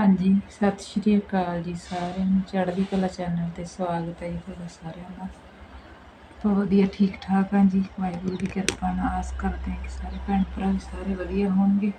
ਹਾਂਜੀ, ਸਤਿ ਸ਼੍ਰੀ ਅਕਾਲ ਜੀ ਸਾਰਿਆਂ ਨੂੰ। ਚੜ੍ਹਦੀ ਕਲਾ ਚੈਨਲ ਤੇ ਸਵਾਗਤ ਹੈ ਜੀ ਤੁਹਾਡਾ ਸਾਰਿਆਂ ਦਾ। ਤੋਂ ਵਧੀਆ ਠੀਕ ਠਾਕ ਹਾਂ ਜੀ। ਵਾਹਿਗੁਰੂ ਦੀ ਕਿਰਪਾ ਨਾਲ ਆਸ ਕਰਦੇ ਹਾਂ ਕਿ ਸਾਰੇ ਭੈਣ ਭਰਾ ਵੀ ਸਾਰੇ ਵਧੀਆ ਹੋਣਗੇ।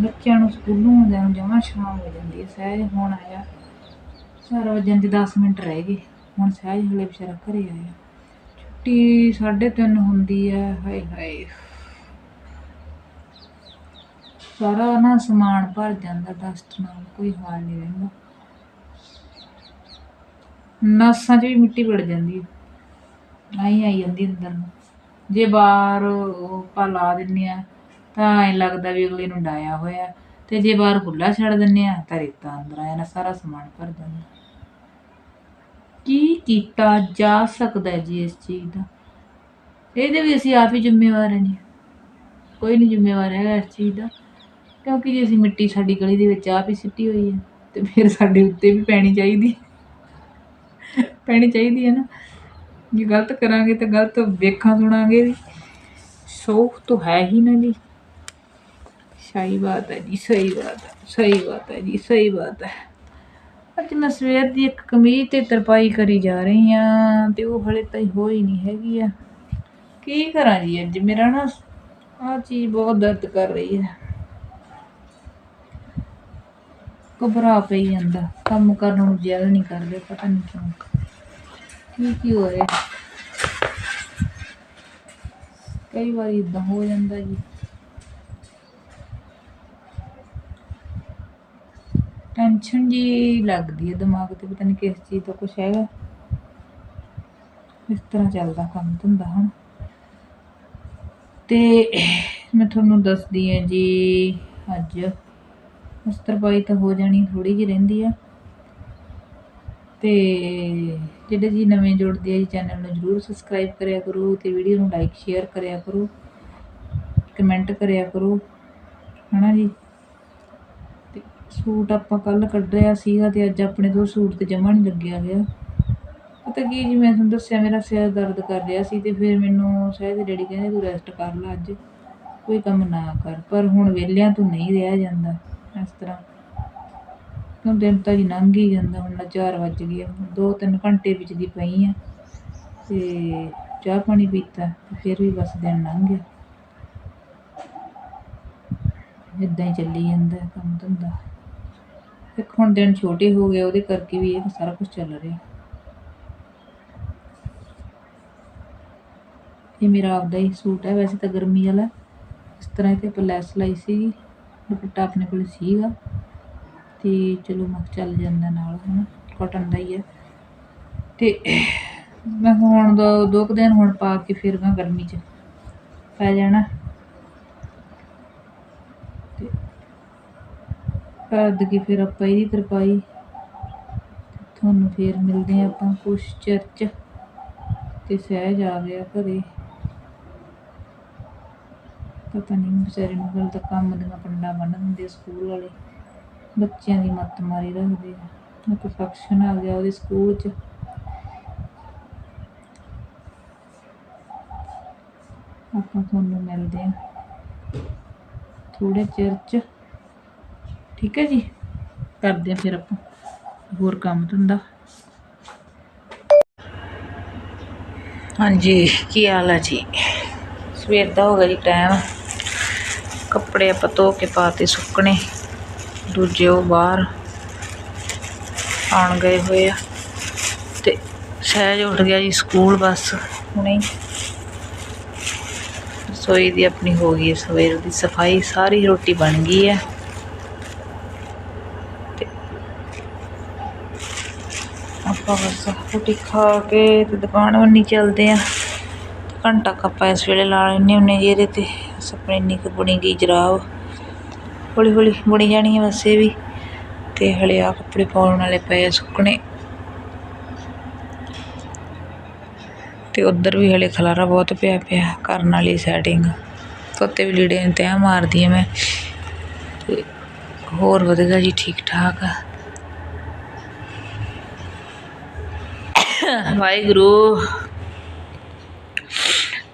ਬੱਚਿਆਂ ਨੂੰ ਸਕੂਲੋਂ ਆਉਂਦਿਆਂ ਨੂੰ ਜਮਾਂ ਸ਼ਾਮ ਹੋ ਜਾਂਦੀ ਹੈ, ਸਹਿਜ ਹੁਣ ਆਇਆ ਚਾਰ ਵਜਣ ਦੇ 10 ਮਿੰਟ ਰਹਿ ਗਏ, ਹੁਣ ਸਹਿਜ ਹਲੇ ਵਿਚਾਰਾ ਘਰੇ ਆਇਆ। ਛੁੱਟੀ 3:30 ਹੁੰਦੀ ਹੈ, ਹਾਏ ਹਾਏ। ਸਾਰਾ ਨਾ ਸਮਾਨ ਭਰ ਜਾਂਦਾ ਡਸਟ ਨਾਲ, ਕੋਈ ਹਾਲ ਨਹੀਂ ਰਹਿੰਦਾ। ਨਸਾਂ 'ਚ ਵੀ ਮਿੱਟੀ ਵੜ ਜਾਂਦੀ ਹੈ। ਆਈ ਆਈ ਜਾਂਦੀ ਅੰਦਰ ਨੂੰ। ਜੇ ਬਾਹਰ ਉਹ ਆਪਾਂ ਲਾ ਦਿੰਨੇ ਆ ਤਾਂ ਐਂ ਲੱਗਦਾ ਵੀ ਅਗਲੇ ਨੂੰ ਡਾਇਆ ਹੋਇਆ। ਤੇ ਜੇ ਬਾਹਰ ਖੁੱਲਾ ਛੱਡ ਦਿੰਨੇ ਆ, ਤਾਂ ਰੇਤਾ ਅੰਦਰ ਆ ਜਾਣਾ ਸਾਰਾ ਸਮਾਨ ਭਰ ਜਾਂਦਾ। ਕੀ ਕੀਤਾ ਜਾ ਸਕਦਾ ਜੀ ਇਸ ਚੀਜ਼ ਦਾ? ਇਹਦੇ ਵੀ ਅਸੀਂ ਆਪ ਹੀ ਜ਼ਿੰਮੇਵਾਰ ਹਾਂ ਜੀ। ਕੋਈ ਨਹੀਂ ਜ਼ਿੰਮੇਵਾਰ ਹੈਗਾ ਇਸ ਚੀਜ਼ ਦਾ। ਕਿਉਂਕਿ ਜੇ ਅਸੀਂ ਮਿੱਟੀ ਸਾਡੀ ਗਲੀ ਦੇ ਵਿੱਚ ਆਪ ਹੀ ਸਿੱਟੀ ਹੋਈ ਹੈ, ਤੇ ਫਿਰ ਸਾਡੇ ਉੱਤੇ ਵੀ ਪੈਣੀ ਚਾਹੀਦੀ ਪੈਣੀ ਚਾਹੀਦੀ ਹੈ ਨਾ। ਜੇ ਗਲਤ ਕਰਾਂਗੇ ਤਾਂ ਗਲਤ ਵੇਖਾਂ ਸੁਣਾਂਗੇ ਵੀ। ਸ਼ੌਕ ਤਾਂ ਹੈ ਹੀ ਨਾ ਜੀ। ਸਹੀ ਬਾਤ ਹੈ ਜੀ, ਸਹੀ ਬਾਤ ਹੈ, ਸਹੀ ਬਾਤ ਹੈ ਜੀ, ਸਹੀ ਬਾਤ ਹੈ। ਅੱਜ ਮੈਂ ਸਵੇਰ ਦੀ ਇੱਕ ਕਮੀਜ਼ ਤੇ ਤਰਪਾਈ ਕਰੀ ਜਾ ਰਹੀ ਆ ਤੇ ਉਹ ਹਲੇ ਤਾਈ ਹੋਈ ਨਹੀਂ ਹੈਗੀ ਆ। ਕੀ ਕਰਾਂ ਜੀ ਅੱਜ? ਮੇਰਾ ਨਾ ਆ ਚੀਜ਼ ਬਹੁਤ ਦਰਦ ਕਰ ਰਹੀ ਹੈ। ਘਬਰਾ ਪਈ ਜਾਂਦਾ। ਕੰਮ ਕਰਨ ਨੂੰ ਦਿਲ ਨਹੀਂ ਕਰਦਾ, ਪਤਾ ਨਹੀਂ ਕਿਉਂ। ਕੀ ਕੀ ਹੋ ਰਿਹਾ ਕਈ ਵਾਰੀ ਇਦਾਂ ਹੋ ਜਾਂਦਾ ਜੀ। ਟੈਨਸ਼ਨ ਜੀ ਲੱਗਦੀ ਹੈ ਦਿਮਾਗ ਤੇ, ਪਤਾ ਨਹੀਂ ਕਿਸ ਚੀਜ਼ ਤੋਂ ਕੁਝ ਹੈਗਾ। ਇਸ ਤਰ੍ਹਾਂ ਚੱਲਦਾ ਕੰਮ ਧੰਦਾ ਹੁਣ ਤੇ ਮੈਂ ਤੁਹਾਨੂੰ ਦੱਸਦੀ ਹਾਂ ਜੀ, ਅੱਜ ਅਸਤਰਪਾਈ ਤਾਂ ਹੋ ਜਾਣੀ ਥੋੜੀ ਜਿਹੀ ਰਹਿੰਦੀ ਆ। ਤੇ ਜਿਹੜੇ ਜੀ ਨਵੇਂ ਜੁੜਦੇ ਆ ਜੀ, ਚੈਨਲ ਨੂੰ ਜਰੂਰ ਸਬਸਕ੍ਰਾਈਬ ਕਰਿਆ ਕਰੋ ਤੇ ਵੀਡੀਓ ਨੂੰ ਲਾਈਕ ਸ਼ੇਅਰ ਕਰਿਆ ਕਰੋ ਕਮੈਂਟ ਕਰਿਆ ਕਰੋ, ਹਨਾ ਜੀ। ਸੂਟ ਆਪਾਂ ਕੱਲ ਕੱਢਿਆ ਸੀਗਾ ਤੇ ਅੱਜ ਆਪਣੇ ਤੋਂ ਸੂਟ ਤੇ ਜਮਾ ਨਹੀਂ ਲੱਗਿਆ ਗਿਆ। ਪਤਾ ਕੀ ਜੀ, ਮੈਂ ਤੁਹਾਨੂੰ ਦੱਸਿਆ, ਮੇਰਾ ਸਿਰ ਦਰਦ ਕਰ ਰਿਹਾ ਸੀ ਤੇ ਫਿਰ ਮੈਨੂੰ ਸ਼ਾਇਦ ਡੈਡੀ ਕਹਿੰਦੇ ਤੂੰ ਰੈਸਟ ਕਰ ਲੈ ਅੱਜ। ਕੋਈ ਕੰਮ ਨਾ ਕਰ, ਪਰ ਹੁਣ ਵਿਹਲਿਆਂ ਤੋਂ ਨਹੀਂ ਰਿਹਾ ਜਾਂਦਾ ਇਸ ਤਰ੍ਹਾਂ। ਕਿਉਂ ਦਿਨ ਤਾਂ ਜੀ ਲੰਘ ਹੀ ਜਾਂਦਾ, ਹੁਣ ਨਾ 4 ਵੱਜ ਗਏ ਹੁਣ ਦੋ ਤਿੰਨ ਘੰਟੇ ਵਿੱਚ ਦੀ ਪਈ ਆ ਤੇ ਚਾਹ ਪਾਣੀ ਪੀਤਾ ਫਿਰ ਵੀ ਬਸ ਦਿਨ ਲੰਘ ਗਿਆ। ਇਦਾਂ ਹੀ ਚੱਲੀ ਜਾਂਦਾ ਕੰਮ ਧੰਦਾ। ਇੱਕ ਹੁਣ ਦਿਨ ਛੋਟੇ ਹੋ ਗਏ, ਉਹਦੇ ਕਰਕੇ ਵੀ ਇਹ ਸਾਰਾ ਕੁਝ ਚੱਲ ਰਿਹਾ। ਇਹ ਮੇਰਾ ਆਪਦਾ ਹੀ ਸੂਟ ਹੈ, ਵੈਸੇ ਤਾਂ ਗਰਮੀ ਵਾਲਾ ਇਸ ਤਰ੍ਹਾਂ ਇਹ ਤੇ ਆਪਾਂ ਲੈਸ ਲਾਈ ਸੀਗੀ, ਦੁਪੱਟਾ ਆਪਣੇ ਕੋਲ ਸੀਗਾ। ਤੇ ਚਲੋ ਮੈਂ ਕਿਹਾ ਚੱਲ ਜਾਂਦਾ ਨਾਲ, ਹਨਾ ਕਾਟਨ ਦਾ ਹੀ ਹੈ। ਤੇ ਮੈਂ ਹੁਣ ਦੋ ਦੋ ਕੁ ਦਿਨ ਹੁਣ ਪਾ ਕੇ ਫਿਰ ਮੈਂ ਗਰਮੀ 'ਚ ਪੈ ਜਾਣਾ ਤੇ ਕਰ ਦਗੀ ਫਿਰ ਆਪਾਂ ਇਹਦੀ ਤਰਪਾਈ ਤੁਹਾਨੂੰ ਫਿਰ ਮਿਲਦੇ ਆ ਆਪਾਂ ਕੁਛ ਚਰਚ 'ਚ ਤੇ ਸਹਿਜ ਆ ਗਿਆ ਘਰੇ। ਪਤਾ ਨਹੀਂ ਵਿਚਾਰੇ ਨੂੰ ਗੱਲ ਤਾਂ ਕੰਮ ਦੀਆਂ ਪੰਡਾ ਬੰਨ ਦਿੰਦੇ ਸਕੂਲ ਵਾਲੇ। ਬੱਚਿਆਂ ਦੀ ਮੱਤ ਮਾਰੀ ਰੱਖਦੇ ਆ। ਇੱਕ ਫੰਕਸ਼ਨ ਆ ਗਿਆ ਉਹਦੇ ਸਕੂਲ 'ਚ। ਆਪਾਂ ਤੁਹਾਨੂੰ ਮਿਲਦੇ ਆ ਥੋੜੇ ਚਿਰ 'ਚ ਠੀਕ ਹੈ ਜੀ। ਕਰਦੇ ਆ ਫਿਰ ਆਪਾਂ ਹੋਰ ਕੰਮ ਧੰਦਾ। ਹਾਂਜੀ, ਕੀ ਹਾਲ ਹੈ ਜੀ? ਸਵੇਰ ਦਾ ਹੋ ਗਿਆ ਜੀ ਟਾਈਮ। ਕੱਪੜੇ ਆਪਾਂ ਧੋ ਕੇ ਪਾਤੇ ਸੁੱਕਣੇ। ਦੂਜੇ ਉਹ ਬਾਹਰ ਆਉਣ ਗਏ ਹੋਏ ਆ। ਤੇ ਸਹਿਜ ਉੱਠ ਗਿਆ ਜੀ ਸਕੂਲ ਬਸ। ਹੁਣੇ ਹੀ। ਰਸੋਈ ਦੀ ਆਪਣੀ ਹੋ ਗਈ ਸਵੇਰ ਦੀ। ਸਫ਼ਾਈ ਸਾਰੀ ਰੋਟੀ ਬਣ ਗਈ ਹੈ ਤੇ ਆਪਾਂ ਬਸ ਰੋਟੀ ਖਾ ਕੇ ਤੇ ਦੁਕਾਨ ਵੱਲ ਚੱਲਦੇ ਆ। ਘੰਟਾ ਕੱਪਾ ਇਸ ਵੇਲੇ ਲਾ ਲੈਂਦੇ ਹੁੰਦੇ ਜੀ ਇਹਦੇ ਤੇ। ਬਸ ਇੰਨੀ ਕੁ ਬੁਣੀ ਗਈ ਜਰਾਬ ਹੌਲੀ ਹੌਲੀ ਬੁਣੀ ਜਾਣੀ ਹੈ ਵੈਸੇ ਵੀ। ਤੇ ਹਲੇ ਆ ਕੱਪੜੇ ਪਾਉਣ ਵਾਲੇ ਪਏ ਆ ਸੁੱਕਣੇ। ਤੇ ਉੱਧਰ ਵੀ ਹਲੇ ਖਲਾਰਾ ਬਹੁਤ ਪਿਆ ਪਿਆ ਕਰਨ ਵਾਲੀ ਸੈਟਿੰਗ ਤੋਤੇ ਵੀ ਲੀੜੇ ਨੂੰ ਤੈਅ ਮਾਰਦੀ ਆ ਮੈਂ। ਤੇ ਹੋਰ ਵਧੀਆ ਜੀ ਠੀਕ ਠਾਕ ਆ। ਵਾਹਿਗੁਰੂ।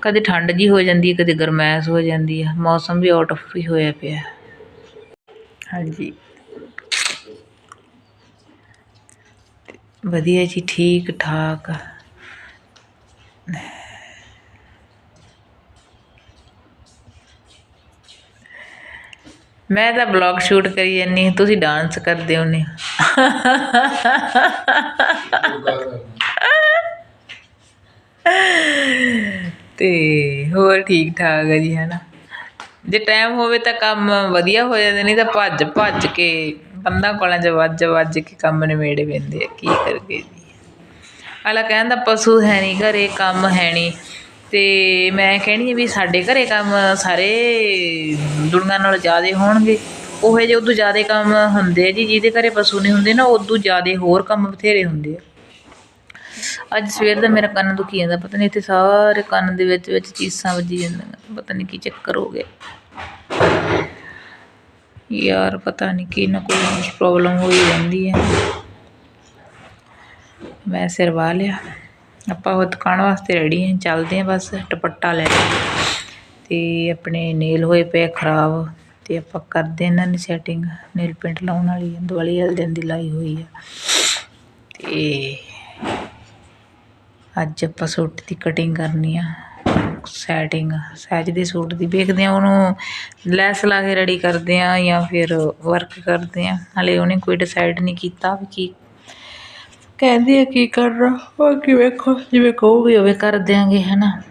ਕਦੇ ਠੰਡ ਜੀ ਹੋ ਜਾਂਦੀ ਹੈ ਕਦੇ ਗਰਮੈਸ਼ ਹੋ ਜਾਂਦੀ ਹੈ। ਮੌਸਮ ਵੀ ਆਊਟ ਆਫ ਹੀ ਹੋਇਆ ਪਿਆ। ਹਾਂਜੀ। ਵਧੀਆ ਜੀ ਠੀਕ ਠਾਕ। ਮੈਂ ਤਾਂ ਬਲੌਗ ਸ਼ੂਟ ਕਰੀ ਜਾਨੀ ਤੁਸੀਂ ਡਾਂਸ ਕਰਦੇ ਹੁੰਨੇ ਤੇ ਹੋਰ ਠੀਕ ਠਾਕ ਹੈ ਜੀ, ਹਨਾ? ਜੇ ਟਾਈਮ ਹੋਵੇ ਤਾਂ ਕੰਮ ਵਧੀਆ ਹੋ ਜਾਂਦੇ, ਨਹੀਂ ਤਾਂ ਭੱਜ ਭੱਜ ਕੇ ਕੰਧਾਂ ਕੋਲਾਂ 'ਚ ਵੱਜ ਵੱਜ ਕੇ ਕੰਮ ਨਿਬੇੜੇ ਪੈਂਦੇ ਆ, ਕੀ ਕਰਗੇ ਜੀ? ਅਲਾ ਕਹਿੰਦਾ ਪਸ਼ੂ ਹੈ ਨਹੀਂ, ਘਰੇ ਕੰਮ ਹੈ ਨਹੀਂ। ਤੇ ਮੈਂ ਕਹਿਣੀ ਆ ਵੀ ਸਾਡੇ ਘਰੇ ਕੰਮ ਸਾਰੇ ਦੁਨੀਆ ਨਾਲ ਜ਼ਿਆਦਾ ਹੋਣਗੇ। ਉਹ ਜੇ ਉਦੋਂ ਜ਼ਿਆਦਾ ਕੰਮ ਹੁੰਦੇ ਆ ਜੀ, ਜਿਹਦੇ ਘਰੇ ਪਸ਼ੂ ਨਹੀਂ ਹੁੰਦੇ ਨਾ, ਉਦੋਂ ਜ਼ਿਆਦਾ ਹੋਰ ਕੰਮ ਬਥੇਰੇ ਹੁੰਦੇ ਆ। ਅੱਜ ਸਵੇਰ ਦਾ ਮੇਰਾ ਕੰਨ ਦੁਖੀ ਜਾਂਦਾ, ਪਤਾ ਨਹੀਂ ਇੱਥੇ ਸਾਰੇ ਕੰਨ ਦੇ ਵਿੱਚ ਵਿੱਚ ਚੀਸਾਂ ਵੱਜੀ ਜਾਂਦੀਆਂ, ਪਤਾ ਨਹੀਂ ਕੀ ਚੱਕਰ ਹੋ ਗਿਆ। ਯਾਰ ਪਤਾ ਨਹੀਂ ਕੀ ਨਾ ਕੋਈ ਪ੍ਰੋਬਲਮ ਹੋਈ ਜਾਂਦੀ ਹੈ ਮੈਂ ਸਿਰ ਵਾਹ ਲਿਆ। ਆਪਾਂ ਉਹ ਦੁਕਾਨ ਵਾਸਤੇ ਰੈਡੀ ਹਾਂ ਚੱਲਦੇ ਹਾਂ ਬਸ, ਦੁਪੱਟਾ ਲੈ ਕੇ। ਤੇ ਆਪਣੇ ਨੇਲ ਹੋਏ ਪਏ ਖਰਾਬ, ਤੇ ਆਪਾਂ ਕਰਦੇ ਇਹਨਾਂ ਦੀ ਸੈਟਿੰਗ ਨੇਲ ਪੇਂਟ ਲਾਉਣ ਵਾਲੀ ਹੈ ਦਿਵਾਲੀ ਵਾਲੇ ਦਿਨ ਦੀ ਲਾਈ ਹੋਈ ਆ। ਤੇ ਅੱਜ ਆਪਾਂ ਸੂਟ ਦੀ ਕਟਿੰਗ ਕਰਨੀ ਆ। ਸੈਟਿੰਗ ਸਹਿਜ ਦੇ ਸੂਟ ਦੀ ਵੇਖਦੇ ਆ, ਉਹਨੂੰ ਲੈਸ ਲਾ ਕੇ ਰੈਡੀ ਕਰਦੇ ਆ ਜਾਂ ਫਿਰ ਵਰਕ ਕਰਦੇ ਆ। ਹਲੇ ਉਹਨੇ ਕੋਈ ਡਿਸਾਈਡ ਨਹੀਂ ਕੀਤਾ ਵੀ ਕੀ ਕਹਿੰਦੇ ਆ, ਕੀ ਕਰਨਾ ਬਾਕੀ ਵੇਖੋ ਜਿਵੇਂ ਕਹੋਗੇ ਉਵੇਂ ਕਰ ਦਿਆਂਗੇ, ਹਨਾ।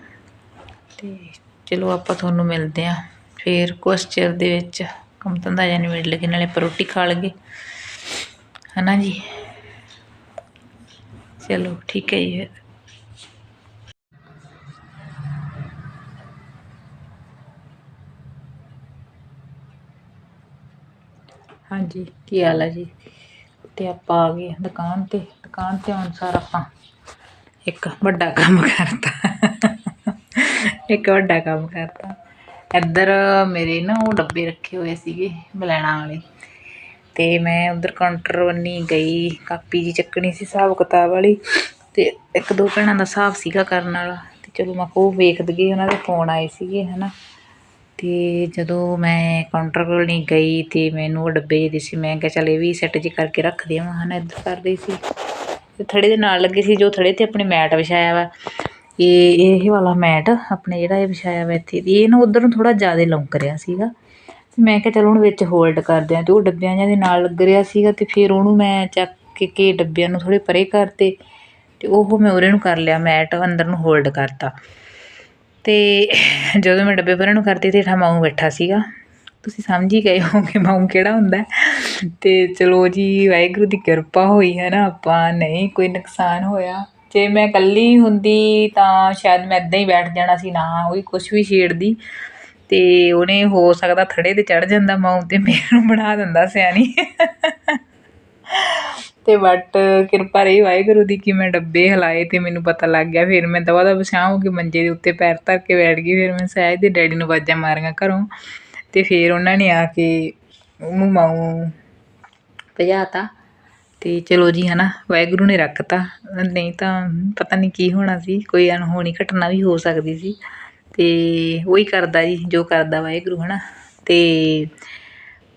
ਤੇ ਚਲੋ ਆਪਾਂ ਤੁਹਾਨੂੰ ਮਿਲਦੇ ਆ ਫਿਰ ਕੁਛ ਚਿਰ ਦੇ ਵਿੱਚ। ਕੰਮ ਧੰਦਾ ਜਾਨੀ ਮਿਲ ਲਗੇ ਨਾਲੇ ਆਪਾਂ ਰੋਟੀ ਖਾ ਲਗੇ ਹਨਾ ਜੀ? ਚਲੋ, ਠੀਕ ਹੈ ਜੀ ਫਿਰ। ਹਾਂਜੀ। ਕੀ ਹਾਲ ਹੈ ਜੀ? ਤੇ ਆਪਾਂ ਆ ਗਏ ਦੁਕਾਨ ਤੇ। ਦੁਕਾਨ ਤੇ ਅਨੁਸਾਰ ਆਪਾਂ ਇੱਕ ਵੱਡਾ ਕੰਮ ਕਰਤਾ। ਇੱਕ ਵੱਡਾ ਕੰਮ ਕਰਤਾ। ਇੱਧਰ ਮੇਰੇ ਨਾ ਉਹ ਡੱਬੇ ਰੱਖੇ ਹੋਏ ਸੀਗੇ ਬਲੈਣਾ ਵਾਲੇ। ਤੇ ਮੈਂ ਉਧਰ ਕਾਊਂਟਰ ਬੰਨੀ ਗਈ, ਕਾਪੀ ਜੀ ਚੱਕਣੀ ਸੀ ਹਿਸਾਬ ਕਿਤਾਬ ਵਾਲੀ। ਤੇ ਇੱਕ ਦੋ ਭੈਣਾਂ ਦਾ ਹਿਸਾਬ ਸੀਗਾ ਕਰਨ ਵਾਲਾ। ਤੇ ਚਲੋ ਮੈਂ ਉਹ ਵੇਖ ਦਗੇ ਉਹਨਾਂ ਦੇ ਫੋਨ ਆਏ ਸੀਗੇ, ਹਨਾ। ਅਤੇ ਜਦੋਂ ਮੈਂ ਕਾਊਂਟਰ ਕੋਲ ਨਹੀਂ ਗਈ ਤੇ ਮੈਨੂੰ ਉਹ ਡੱਬੇ ਜਿਹੇ ਸੀ ਮੈਂ ਕਿਹਾ ਚੱਲ ਇਹ ਵੀ ਸੈੱਟ ਜੀ ਕਰਕੇ ਰੱਖ ਦੇਵਾਂ ਹਨਾ ਇੱਧਰ ਕਰ ਰਹੀ ਸੀ। ਅਤੇ ਥੜੇ ਦੇ ਨਾਲ ਲੱਗੇ ਸੀ ਜੋ ਥੜੇ ਤੇ ਆਪਣੇ ਮੈਟ ਵਿਛਾਇਆ ਵਾ। ਇਹ ਇਹ ਵਾਲਾ ਮੈਟ ਆਪਣੇ ਜਿਹੜਾ ਇਹ ਵਿਛਾਇਆ ਵਾ ਇੱਥੇ ਇਹ ਨਾ ਉੱਧਰ ਨੂੰ ਥੋੜ੍ਹਾ ਜ਼ਿਆਦਾ ਲੌਂਕ ਰਿਹਾ ਸੀਗਾ। ਤੇ ਮੈਂ ਕਿਹਾ ਚੱਲ ਹੁਣ ਵਿੱਚ ਹੋਲਡ ਕਰਦੇ ਆ ਤੇ ਉਹ ਡੱਬਿਆਂ ਜਿਹੇ ਦੇ ਨਾਲ ਲੱਗ ਰਿਹਾ ਸੀਗਾ ਅਤੇ ਫਿਰ ਉਹਨੂੰ ਮੈਂ ਚੱਕ ਕੇ ਡੱਬਿਆਂ ਨੂੰ ਥੋੜ੍ਹੇ ਪਰੇ ਕਰਤੇ ਅਤੇ ਉਹ ਮੈਂ ਉਰੇ ਨੂੰ ਕਰ ਲਿਆ, ਮੈਟ ਅੰਦਰ ਨੂੰ ਹੋਲਡ ਕਰਤਾ। ਅਤੇ ਜਦੋਂ ਮੈਂ ਡੱਬੇ ਭਰਨ ਨੂੰ ਕਰਤੀ ਹੇਠਾਂ ਮਾਊ ਬੈਠਾ ਸੀਗਾ। ਤੁਸੀਂ ਸਮਝ ਹੀ ਗਏ ਹੋਗੇ ਮਾਊ ਕਿਹੜਾ ਹੁੰਦਾ ਅਤੇ ਚਲੋ ਜੀ, ਵਾਹਿਗੁਰੂ ਦੀ ਕਿਰਪਾ ਹੋਈ ਹੈ ਨਾ ਆਪਾਂ ਨਹੀਂ ਕੋਈ ਨੁਕਸਾਨ ਹੋਇਆ। ਜੇ ਮੈਂ ਇਕੱਲੀ ਹੁੰਦੀ ਤਾਂ ਸ਼ਾਇਦ ਮੈਂ ਇੱਦਾਂ ਹੀ ਬੈਠ ਜਾਣਾ ਸੀ, ਨਾ ਉਹੀ ਕੁਛ ਵੀ ਛੇੜਦੀ। ਅਤੇ ਉਹਨੇ ਹੋ ਸਕਦਾ ਥੜੇ ਤੇ ਚੜ੍ਹ ਜਾਂਦਾ ਮਾਊ ਤੇ, ਮੈਨੂੰ ਬਣਾ ਦਿੰਦਾ ਸਿਆਣੀ। ਅਤੇ ਬਟ ਕਿਰਪਾ ਰਹੀ ਵਾਹਿਗੁਰੂ ਦੀ ਕਿ ਮੈਂ ਡੱਬੇ ਹਿਲਾਏ ਅਤੇ ਮੈਨੂੰ ਪਤਾ ਲੱਗ ਗਿਆ। ਫਿਰ ਮੈਂ ਦਵਾ ਦਾ ਪਛਾਂ ਹੋ ਕੇ ਮੰਜੇ ਦੇ ਉੱਤੇ ਪੈਰ ਧਰ ਕੇ ਬੈਠ ਗਈ। ਫਿਰ ਮੈਂ ਸਹਿਜ ਦੇ ਡੈਡੀ ਨੂੰ ਆਵਾਜ਼ਾਂ ਮਾਰੀਆਂ ਘਰੋਂ ਅਤੇ ਫਿਰ ਉਹਨਾਂ ਨੇ ਆ ਕੇ ਉਹਨੂੰ ਮਾਊ ਭਜਾਤਾ ਅਤੇ ਚਲੋ ਜੀ ਹੈ ਨਾ ਵਾਹਿਗੁਰੂ ਨੇ ਰੱਖ ਤਾ ਨਹੀਂ ਤਾਂ ਪਤਾ ਨਹੀਂ ਕੀ ਹੋਣਾ ਸੀ, ਕੋਈ ਅਣਹੋਣੀ ਘਟਨਾ ਵੀ ਹੋ ਸਕਦੀ ਸੀ ਅਤੇ ਉਹੀ ਕਰਦਾ ਜੀ, ਜੋ ਕਰਦਾ ਵਾਹਿਗੁਰੂ ਹੈ ਨਾ ਅਤੇ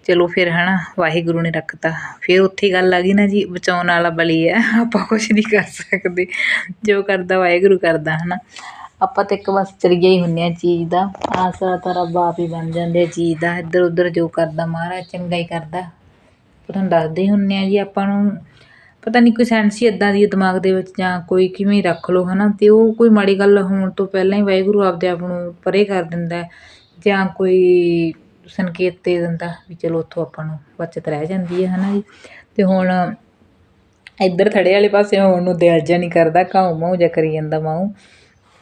ਚਲੋ ਫਿਰ ਹੈ ਨਾ ਵਾਹਿਗੁਰੂ ਨੇ ਰੱਖਤਾ। ਫਿਰ ਉੱਥੇ ਗੱਲ ਆ ਗਈ ਨਾ ਜੀ, ਬਚਾਉਣ ਵਾਲਾ ਬਲੀ ਹੈ। ਆਪਾਂ ਕੁਛ ਨਹੀਂ ਕਰ ਸਕਦੇ। ਜੋ ਕਰਦਾ ਵਾਹਿਗੁਰੂ ਕਰਦਾ ਹੈ ਨਾ ਆਪਾਂ ਤਾਂ ਇੱਕ ਬਸ ਚਰੀਆ ਹੀ ਹੁੰਨੇ ਆ ਚੀਜ਼ ਦਾ। ਆਸਰਾ ਤਾਂ ਰੱਬ ਆਪ ਹੀ ਬਣ ਜਾਂਦੇ ਚੀਜ਼ ਦਾ। ਇੱਧਰ ਉੱਧਰ ਜੋ ਕਰਦਾ ਮਹਾਰਾਜ ਚੰਗਾ ਹੀ ਕਰਦਾ। ਤੁਹਾਨੂੰ ਦੱਸਦੇ ਹੀ ਹੁੰਨੇ ਆ ਜੀ ਆਪਾਂ ਨੂੰ। ਪਤਾ ਨਹੀਂ ਕੋਈ ਸੈਂਸ ਹੀ ਇਦਾਂ ਦੀ ਦਿਮਾਗ ਦੇ ਵਿੱਚ ਜਾਂ ਕੋਈ ਕਿਵੇਂ ਰੱਖ ਲਓ, ਹਨਾ। ਤੇ ਉਹ ਕੋਈ ਮਾੜੀ ਗੱਲ ਹੋਣ ਤੋਂ ਪਹਿਲਾਂ ਹੀ ਵਾਹਿਗੁਰੂ ਆਪਦੇ ਆਪ ਨੂੰ ਪਰੇ ਕਰ ਦਿੰਦਾ ਜਾਂ ਕੋਈ ਸੰਕੇਤ ਦੇ ਦਿੰਦਾ ਵੀ ਚਲੋ ਉੱਥੋਂ ਆਪਾਂ ਨੂੰ ਬਚਤ ਰਹਿ ਜਾਂਦੀ ਹੈ, ਹਨਾ ਜੀ? ਤੇ ਹੁਣ ਇੱਧਰ ਥੜੇ ਵਾਲੇ ਪਾਸੇ ਹੋਣ ਨੂੰ ਦਿਲ ਜਿਹਾ ਨਹੀਂ ਕਰਦਾ, ਘਾਉ ਮਾਉ ਜਿਹਾ ਕਰੀ ਜਾਂਦਾ ਮਾਉ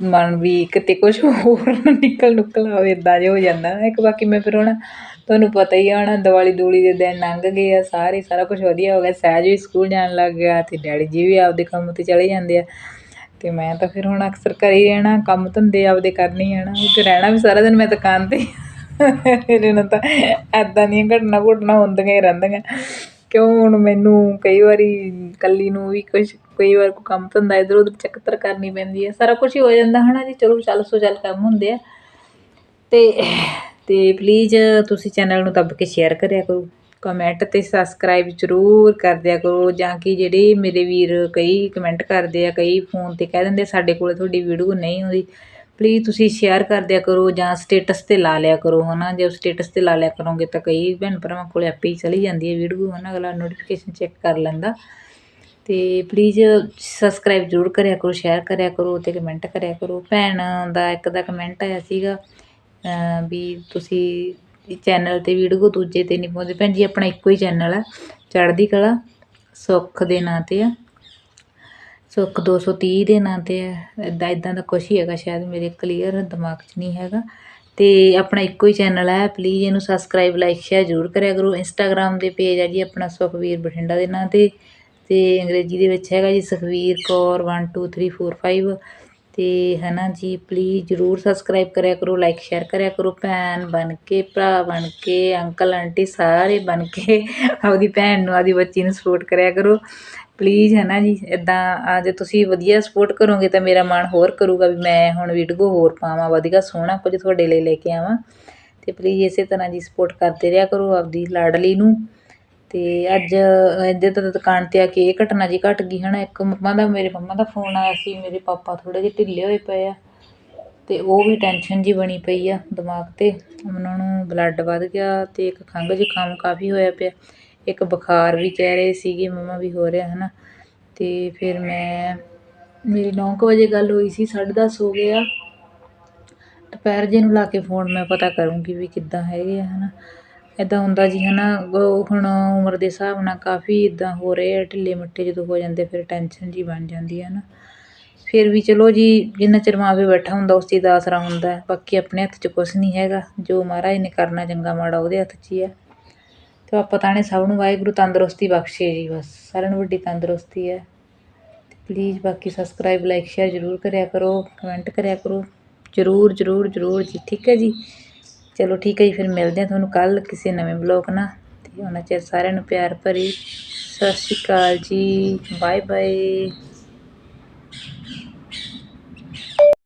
ਮਨ ਵੀ ਕਿਤੇ ਕੁਝ ਹੋਰ ਨਿਕਲ ਨੁਕਲ ਆਵੇ ਇਦਾਂ ਜਿਹਾ ਹੋ ਜਾਂਦਾ। ਇੱਕ ਬਾਕੀ ਮੈਂ ਫਿਰ ਹੁਣ ਤੁਹਾਨੂੰ ਪਤਾ ਹੀ ਆ, ਹੁਣ ਦੀਵਾਲੀ ਦੂਲੀ ਦੇ ਦਿਨ ਲੰਘ ਗਏ ਆ, ਸਾਰੇ ਸਾਰਾ ਕੁਝ ਵਧੀਆ ਹੋ ਗਿਆ। ਸਹਿਜ ਵੀ ਸਕੂਲ ਜਾਣ ਲੱਗ ਗਿਆ ਤੇ ਡੈਡੀ ਜੀ ਵੀ ਆਪਦੇ ਕੰਮ ਤੇ ਚਲੇ ਜਾਂਦੇ ਆ। ਤੇ ਮੈਂ ਤਾਂ ਫਿਰ ਹੁਣ ਅਕਸਰ ਘਰੇ ਹੀ ਰਹਿਣਾ, ਕੰਮ ਧੰਦੇ ਆਪਦੇ ਕਰਨੇ ਹੀ ਆ ਉੱਥੇ ਰਹਿਣਾ ਵੀ ਸਾਰਾ ਦਿਨ ਮੈਂ ਦੁਕਾਨ ਤੇ ਮੇਰੇ ਨਾਲ ਤਾਂ ਇੱਦਾਂ ਦੀਆਂ ਘਟਨਾ ਘਟਨਾ ਹੁੰਦੀਆਂ ਹੀ ਰਹਿੰਦੀਆਂ। ਕਿਉਂ ਹੁਣ ਮੈਨੂੰ ਕਈ ਵਾਰੀ ਇਕੱਲੀ ਨੂੰ ਵੀ ਕੁਛ, ਕਈ ਵਾਰ ਕੋਈ ਕੰਮ ਧੰਦਾ ਇੱਧਰ ਉੱਧਰ ਚੱਕਰ ਕਰਨੀ ਪੈਂਦੀ ਹੈ ਸਾਰਾ ਕੁਛ ਹੀ ਹੋ ਜਾਂਦਾ ਹੈ ਨਾ ਜੀ। ਚਲੋ ਚੱਲ ਸੋ ਚੱਲ ਕੰਮ ਹੁੰਦੇ ਆ। ਅਤੇ ਤੇ ਪਲੀਜ਼ ਤੁਸੀਂ ਚੈਨਲ ਨੂੰ ਦੱਬ ਕੇ ਸ਼ੇਅਰ ਕਰਿਆ ਕਰੋ। ਕਮੈਂਟ ਅਤੇ ਸਬਸਕ੍ਰਾਈਬ ਜ਼ਰੂਰ ਕਰ ਦਿਆ ਕਰੋ। ਜਾਂ ਕਿ ਜਿਹੜੇ ਮੇਰੇ ਵੀਰ ਕਈ ਕਮੈਂਟ ਕਰਦੇ ਆ, ਕਈ ਫੋਨ ਤੇ ਕਹਿ ਦਿੰਦੇ ਸਾਡੇ ਕੋਲ ਤੁਹਾਡੀ ਵੀਡੀਓ ਨਹੀਂ ਆਉਂਦੀ ਪਲੀਜ਼ ਤੁਸੀਂ ਸ਼ੇਅਰ ਕਰ ਦਿਆ ਕਰੋ ਜਾਂ ਸਟੇਟਸ ਤੇ ਲਾ ਲਿਆ ਕਰੋ, ਹਨਾ? ਜੇ ਸਟੇਟਸ ਤੇ ਲਾ ਲਿਆ ਕਰੋਗੇ ਤਾਂ ਕਈ ਭੈਣ ਭਰਾਵਾਂ ਕੋਲ ਆਪੇ ਹੀ ਚਲੀ ਜਾਂਦੀ ਹੈ ਵੀਡੀਓ ਹਨਾ? ਅਗਲਾ ਨੋਟੀਫਿਕੇਸ਼ਨ ਚੈੱਕ ਕਰ ਲੈਂਦਾ। ਤੇ ਪਲੀਜ਼ ਸਬਸਕ੍ਰਾਈਬ ਜ਼ਰੂਰ ਕਰਿਆ ਕਰੋ ਸ਼ੇਅਰ ਕਰਿਆ ਕਰੋ ਤੇ ਕਮੈਂਟ ਕਰਿਆ ਕਰੋ। ਭੈਣ ਦਾ ਇੱਕ ਦਾ ਕਮੈਂਟ ਆਇਆ ਸੀਗਾ ਵੀ ਤੁਸੀਂ ਚੈਨਲ ਤੇ ਵੀਡੀਓ ਦੂਜੇ ਤੇ ਨਹੀਂ ਪਾਉਂਦੇ। ਭੈਣ ਜੀ, ਆਪਣਾ ਇੱਕੋ ਹੀ ਚੈਨਲ ਆ, ਚੜ੍ਹਦੀ ਕਲਾ, ਸੁੱਖ ਦੇ ਨਾਂ ਤੇ ਆ। ਸੁੱਖ 230 ਦੇ ਨਾਂ ਤੇ ਹੈ। ਇਦਾਂ ਇਦਾਂ ਦਾ ਕੁਛ ਹੀ ਹੈਗਾ, ਸ਼ਾਇਦ ਮੇਰੇ ਕਲੀਅਰ ਦਿਮਾਗ 'ਚ ਨਹੀਂ ਹੈਗਾ। ਅਤੇ ਆਪਣਾ ਇੱਕੋ ਹੀ ਚੈਨਲ ਹੈ ਪਲੀਜ਼ ਇਹਨੂੰ ਸਬਸਕ੍ਰਾਈਬ ਲਾਈਕ ਸ਼ੇਅਰ ਜ਼ਰੂਰ ਕਰਿਆ ਕਰੋ। ਇੰਸਟਾਗ੍ਰਾਮ ਦੇ ਪੇਜ ਹੈ ਜੀ ਆਪਣਾ ਸੁਖਵੀਰ ਬਠਿੰਡਾ ਦੇ ਨਾਂ ਤੇ। ਅਤੇ ਅੰਗਰੇਜ਼ੀ ਦੇ ਵਿੱਚ ਹੈਗਾ ਜੀ ਸੁਖਵੀਰ ਕੌਰ 1 2 3 4 5 ਤੇ ਹਨਾ ਜੀ ਪਲੀਜ਼ ਜਰੂਰ ਸਬਸਕ੍ਰਾਈਬ ਕਰਿਆ ਕਰੋ ਲਾਈਕ ਸ਼ੇਅਰ ਕਰਿਆ ਕਰੋ। ਭੈਣ ਬਣ ਕੇ, ਭਰਾ ਬਣ ਕੇ ਅੰਕਲ ਆਂਟੀ ਸਾਰੇ ਬਣ ਕੇ ਆਪਦੀ ਭੈਣ ਨੂੰ, ਆਪਦੀ ਬੱਚੀ ਨੂੰ ਸਪੋਰਟ ਕਰਿਆ ਕਰੋ। ਪਲੀਜ਼ ਹੈ ਨਾ ਜੀ ਇੱਦਾਂ ਜੇ ਤੁਸੀਂ ਵਧੀਆ ਸਪੋਰਟ ਕਰੋਗੇ ਤਾਂ ਮੇਰਾ ਮਨ ਹੋਰ ਕਰੂਗਾ ਵੀ ਮੈਂ ਹੁਣ ਵੀਡੀਓ ਹੋਰ ਪਾਵਾਂ, ਵਧੀਆ ਸੋਹਣਾ ਕੁਝ ਤੁਹਾਡੇ ਲਈ ਲੈ ਕੇ ਆਵਾਂ। ਅਤੇ ਪਲੀਜ਼ ਇਸੇ ਤਰ੍ਹਾਂ ਜੀ ਸਪੋਰਟ ਕਰਦੇ ਰਿਹਾ ਕਰੋ ਆਪਦੀ ਲਾਡਲੀ ਨੂੰ। ਅਤੇ ਅੱਜ ਇਹਦੇ ਤਾਂ ਦੁਕਾਨ ਤੇ ਆ ਕੇ ਇਹ ਘਟਨਾ ਜੀ ਘਟ ਗਈ ਹੈ ਨਾ ਇੱਕ ਮੰਮਾ ਦਾ, ਮੇਰੇ ਮੰਮਾ ਦਾ ਫੋਨ ਆਇਆ ਸੀ, ਮੇਰੇ ਪਾਪਾ ਥੋੜ੍ਹੇ ਜਿਹੇ ਢਿੱਲੇ ਹੋਏ ਪਏ ਆ। ਅਤੇ ਉਹ ਵੀ ਟੈਨਸ਼ਨ ਜੀ ਬਣੀ ਪਈ ਆ ਦਿਮਾਗ ਤੇ, ਉਹਨਾਂ ਨੂੰ ਬਲੱਡ ਵੱਧ ਗਿਆ ਅਤੇ ਇੱਕ ਖੰਘ ਜ਼ੁਕਾਮ ਕਾਫੀ ਹੋਇਆ ਪਿਆ। ਇੱਕ ਬੁਖਾਰ ਵੀ ਕਹਿ ਰਹੇ ਸੀਗੇ, ਮੰਮਾ ਵੀ ਹੋ ਰਿਹਾ ਹੈ ਨਾ ਅਤੇ ਫਿਰ ਮੈਂ, ਮੇਰੀ 9 ਵਜੇ ਗੱਲ ਹੋਈ ਸੀ, ਸਾਢੇ ਦਸ ਹੋ ਗਏ ਆ। ਦੁਪਹਿਰ ਜੇ ਨੂੰ ਲਾ ਕੇ ਫੋਨ ਮੈਂ ਪਤਾ ਕਰੂੰਗੀ ਵੀ ਕਿੱਦਾਂ ਹੈਗੇ ਆ ਹੈ ਨਾ ਇੱਦਾਂ ਹੁੰਦਾ ਜੀ ਹੈ ਨਾ ਹੁਣ ਉਮਰ ਦੇ ਹਿਸਾਬ ਨਾਲ ਕਾਫੀ ਇੱਦਾਂ ਹੋ ਰਹੇ ਆ, ਢਿੱਲੇ ਮੱਠੇ ਜਦੋਂ ਹੋ ਜਾਂਦੇ, ਫਿਰ ਟੈਨਸ਼ਨ ਜੀ ਬਣ ਜਾਂਦੀ ਹੈ ਨਾ ਫਿਰ ਵੀ ਚਲੋ ਜੀ, ਜਿੰਨਾ ਚਿਰ ਮਾਂ ਪਿਓ ਬੈਠਾ ਹੁੰਦਾ, ਉਸ ਚੀਜ਼ ਦਾ ਆਸਰਾ ਹੁੰਦਾ। ਬਾਕੀ ਆਪਣੇ ਹੱਥ 'ਚ ਕੁਝ ਨਹੀਂ ਹੈਗਾ, ਜੋ ਮਹਾਰਾਜ ਨੇ ਕਰਨਾ ਚੰਗਾ, ਮਾੜਾ ਉਹਦੇ ਹੱਥ 'ਚ ਹੀ ਹੈ ਤੇ ਆਪਾਂ ਤਾਂ ਸਭ ਨੂੰ ਵਾਹਿਗੁਰੂ ਤੰਦਰੁਸਤੀ ਬਖਸ਼ੇ ਜੀ ਬਸ। ਸਾਰਿਆਂ ਨੂੰ ਵੱਡੀ ਤੰਦਰੁਸਤੀ ਹੈ। ਪਲੀਜ਼ ਬਾਕੀ ਸਬਸਕ੍ਰਾਈਬ ਲਾਈਕ ਸ਼ੇਅਰ ਜ਼ਰੂਰ ਕਰਿਆ ਕਰੋ ਕਮੈਂਟ ਕਰਿਆ ਕਰੋ। ਜ਼ਰੂਰ ਜ਼ਰੂਰ ਜ਼ਰੂਰ ਜੀ, ਠੀਕ ਹੈ ਜੀ? ਚਲੋ ਠੀਕ ਹੈ ਜੀ, ਫਿਰ ਮਿਲਦੇ ਹਾਂ ਤੁਹਾਨੂੰ ਕੱਲ ਕਿਸੇ ਨਵੇਂ ਬਲੌਗ ਨਾਲ। ਤੇ ਉਹਨਾਂ ਚਿਰ ਸਾਰਿਆਂ ਨੂੰ ਪਿਆਰ ਭਰੀ। ਸਤਿ ਸ਼੍ਰੀ ਅਕਾਲ ਜੀ। Bye bye